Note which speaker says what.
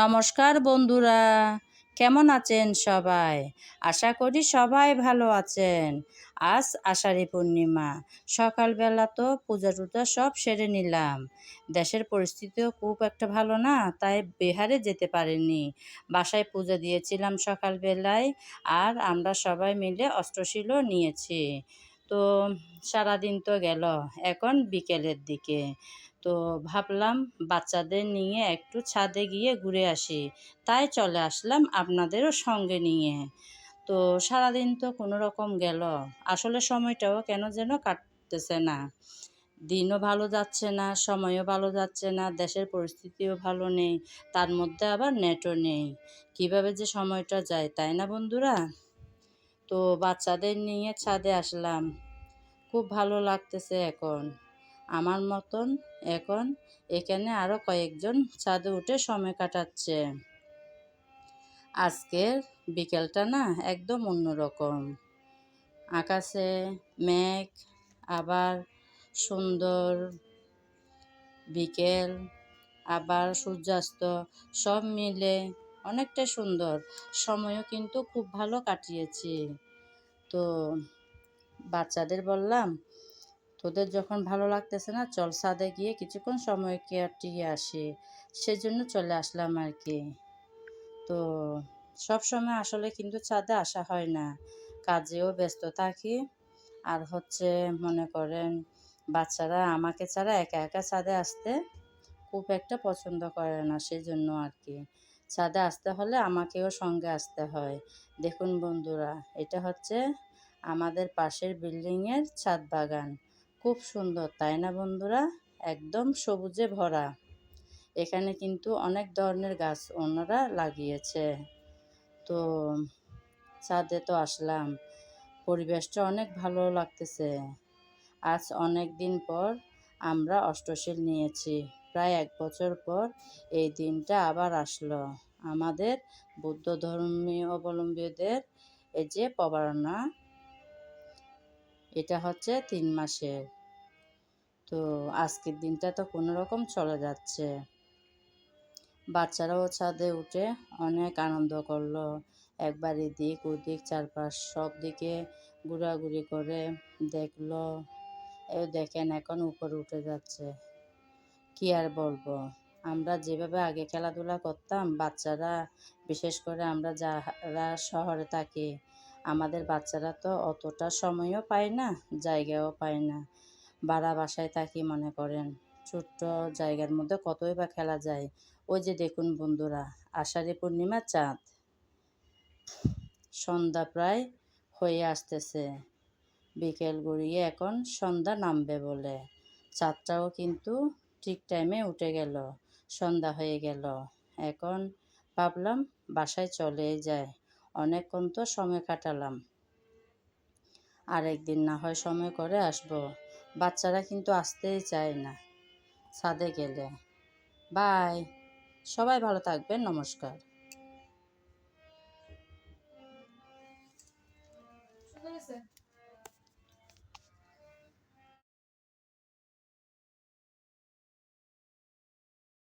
Speaker 1: নমস্কার বন্ধুরা, কেমন আছেন সবাই? আশা করি সবাই ভালো আছেন। আজ আষাঢ়ী পূর্ণিমা, সকালবেলা তো পূজা টুজা সব সেরে নিলাম। দেশের পরিস্থিতিও খুব একটা ভালো না, তাই বিহারে যেতে পারিনি। বাসায় পূজা দিয়েছিলাম সকালবেলায়, আর আমরা সবাই মিলে অষ্টশীলও নিয়েছি। তো সারাদিন তো গেল, এখন বিকেলের দিকে। তো ভাবলাম বাচ্চাদের নিয়ে একটু ছাদে গিয়ে ঘুরে আসি। তাই চলে আসলাম আপনাদেরও সঙ্গে নিয়ে। তো সারাদিন তো কোনো রকম গেল। আসলে সময়টাও কেন যেন কাটতেছে না। দিনও ভালো যাচ্ছে না, সময়ও ভালো যাচ্ছে না, দেশের পরিস্থিতিও ভালো নেই, তার মধ্যে আবার নেটও নেই। কীভাবে যে সময়টা যায়, তাই না বন্ধুরা? তো বাচ্চাদের নিয়ে ছাদে আসলাম। খুব ভালো লাগতেছে এখন। আমার মতন এখন এখানে আরও কয়েকজন ছাদে উঠে সময় কাটাচ্ছে। আজকের বিকেলটা না একদম অন্যরকম। আকাশে মেঘ, আবার সুন্দর বিকেল, আবার সূর্যাস্ত, সব মিলে অনেকটা সুন্দর। সময়ও কিন্তু খুব ভালো কাটিয়েছি। তো বাচ্চাদের বললাম তোদের যখন ভালো লাগতেছে না, চল সাদে গিয়ে কিছুক্ষণ সময় কাটিয়ে আসি। সেজন্য চলে আসলাম আর কি তো সব সময় আসলে কিন্তু ছাদে আসা হয় না। কাজেও ব্যস্ত থাকি। আর হচ্ছে মনে করেন, বাচ্চারা আমাকে ছাড়া একা একা ছাদে আসতে খুব একটা পছন্দ করে না সেই জন্য আর কি ছাদে আসতে হলে আমাকেও সঙ্গে আসতে হয়। দেখুন বন্ধুরা, এটা হচ্ছে আমাদের পাশের বিল্ডিংয়ের ছাদ বাগান। খুব সুন্দর, তাই না বন্ধুরা? একদম সবুজে ভরা। এখানে কিন্তু অনেক ধরনের গাছ ওনারা লাগিয়েছে। তো ছাদে তো আসলাম। পরিবেশটা অনেক ভালো লাগতেছে। আজ অনেক দিন পর আমরা অষ্টশীল নিয়েছি। প্রায় এক বছর পর এই দিনটা আবার আসলো। আমাদের বৌদ্ধ ধর্মীয় অবলম্বীদের এই যে পবারণা এটা হচ্ছে তিন মাসের। তো আজকের দিনটা তো কোনো রকম চলে যাচ্ছে। বাচ্চারাও ছাদে উঠে অনেক আনন্দ করল। একবার এদিক ওদিক চারপাশ সব দিকে ঘোরাঘুরি করে দেখল। এ দেখেন এখন উপরে উঠে যাচ্ছে। কি আর বলব? আমরা যেভাবে আগে খেলাধুলা করতাম, বাচ্চারা বিশেষ করে আমরা যারা শহরে থাকি আমাদের বাচ্চারা তো অতটা সময়ও পায় না, জায়গাও পায় না। বাড়া বাসায় থাকি মনে করেন, ছোট্ট জায়গার মধ্যে কতই বা খেলা যায়। ওই যে দেখুন বন্ধুরা, আষাঢ়ী পূর্ণিমা চাঁদ। সন্ধ্যা প্রায় হয়ে আসতেছে। বিকেল গড়িয়ে এখন সন্ধ্যা নামবে বলে। চাঁদটাও কিন্তু ঠিক টাইমে উঠে গেল, সন্ধ্যা হয়ে গেল। এখন ভাবলাম বাসায় চলে যায়। অনেকক্ষণ তো সময় কাটালাম। আরেকদিন না হয় সময় করে আসব। বাচ্চারা কিন্তু আসতেই চায় না। ছাদে গেলে। বাই। সবাই ভালো থাকবেন। নমস্কার।